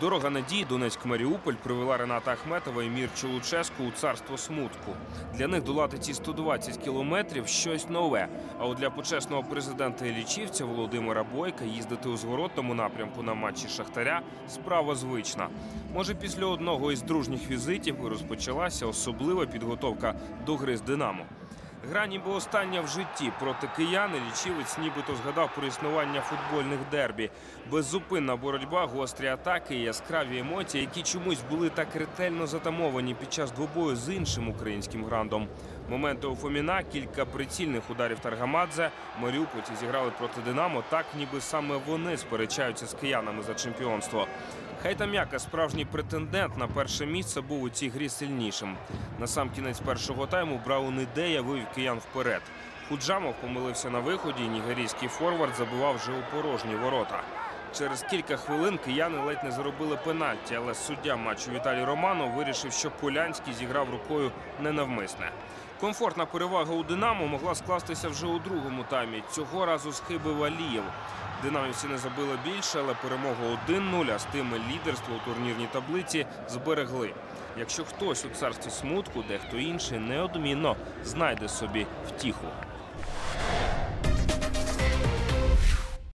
Дорога надії Донецьк-Маріуполь привела Рената Ахметова і Мірчу Луческу у царство смутку. Для них долати ці 120 кілометрів щось нове. А от для почесного президента Іллічівця Володимира Бойка їздити у зворотному напрямку на матчі Шахтаря справа звична. Може, після одного із дружніх візитів розпочалася особлива підготовка до гри з Динамо. Гра ніби остання в житті проти кияни лічівець нібито згадав про існування футбольних дербі. Беззупинна боротьба, гострі атаки і яскраві емоції, які чомусь були так ретельно затамовані під час двобою з іншим українським грандом. Моменти у Фоміна, кілька прицільних ударів Таргамадзе. Маріупольці зіграли проти Динамо, так ніби саме вони сперечаються з киянами за чемпіонство. Хай там яка справжній претендент на перше місце був у цій грі сильнішим. На сам кінець першого тайму Браун ідея вивів киян вперед. Худжамов помилився на виході, нігерійський форвард забивав вже у порожні ворота. Через кілька хвилин кияни ледь не заробили пенальті, але суддя матчу Віталій Романов вирішив, що Полянський зіграв рукою ненавмисне. Комфортна перевага у Динамо могла скластися вже у другому таймі. Цього разу схибив Алієв. Динамівці не забили більше, але перемогу 1-0, а з тими лідерство у турнірній таблиці зберегли. Якщо хтось у царстві смутку, дехто інший неодмінно знайде собі втіху.